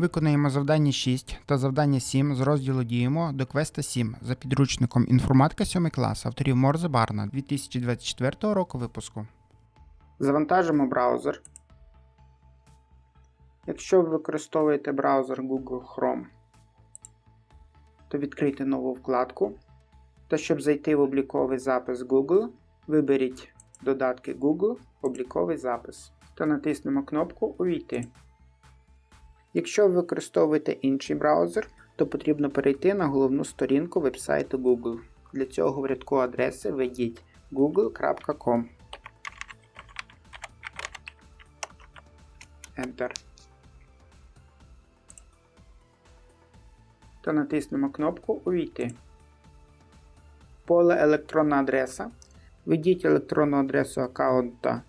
Виконаємо завдання 6 та завдання 7 з розділу Діємо до квеста 7 за підручником Інформатика 7 клас авторів Морзе Барна 2024 року випуску. Завантажимо браузер. Якщо ви використовуєте браузер Google Chrome, то відкрийте нову вкладку. Та щоб зайти в обліковий запис Google, виберіть додатки Google Обліковий запис та натиснемо кнопку Увійти. Якщо ви використовуєте інший браузер, то потрібно перейти на головну сторінку вебсайту Google. Для цього в рядку адреси введіть google.com. Enter. Та натиснемо кнопку Увійти. Поле електронна адреса. Введіть електронну адресу аккаунта,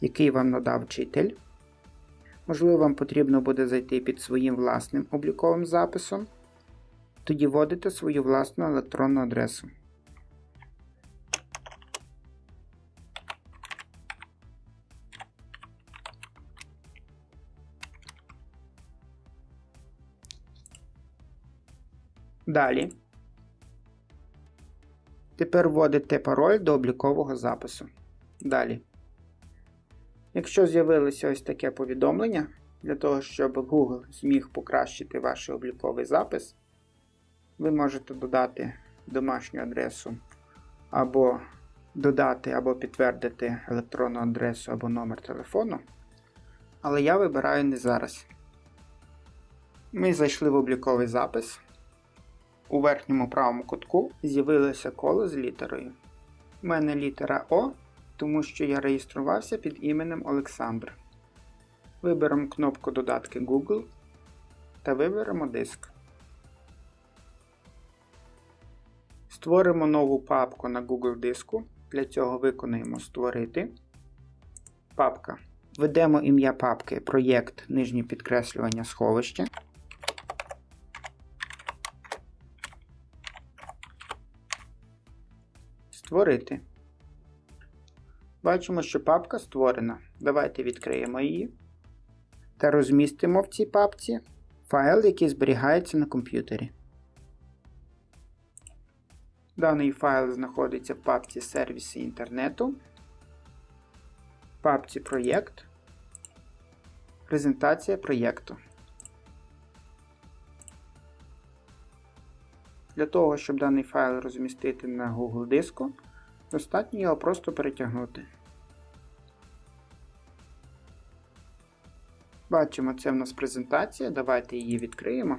який вам надав вчитель. Можливо, вам потрібно буде зайти під своїм власним обліковим записом. Тоді вводите свою власну електронну адресу. Далі. Тепер вводите пароль до облікового запису. Далі. Якщо з'явилося ось таке повідомлення, для того, щоб Google зміг покращити ваш обліковий запис, ви можете додати домашню адресу, або додати або підтвердити електронну адресу або номер телефону. Але я вибираю не зараз. Ми зайшли в обліковий запис. У верхньому правому кутку з'явилося коло з літерою. У мене літера О, тому що я реєструвався під іменем Олександр. Виберемо кнопку Додатки Google та виберемо диск. Створимо нову папку на Google диску. Для цього виконуємо Створити. Папка. Введемо ім'я папки Проєкт нижнє підкреслювання сховище. Створити. Бачимо, що папка створена. Давайте відкриємо її та розмістимо в цій папці файл, який зберігається на комп'ютері. Даний файл знаходиться в папці Сервіси інтернету, в папці Проєкт, Презентація проєкту. Для того, щоб даний файл розмістити на Google диску, достатньо його просто перетягнути. Бачимо, це в нас презентація. Давайте її відкриємо.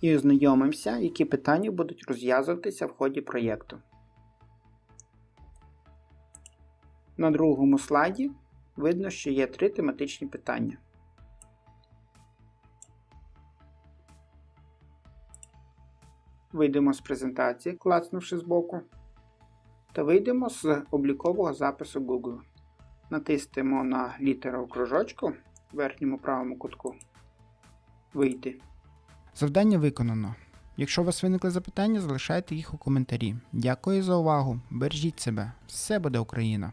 І ознайомимося, які питання будуть розв'язуватися в ході проєкту. На другому слайді видно, що є три тематичні питання. Вийдемо з презентації, клацнувши збоку, та вийдемо з облікового запису Google. Натиснемо на літеру кружочку в верхньому правому кутку. Вийти. Завдання виконано. Якщо у вас виникли запитання, залишайте їх у коментарі. Дякую за увагу. Бережіть себе. Все буде Україна!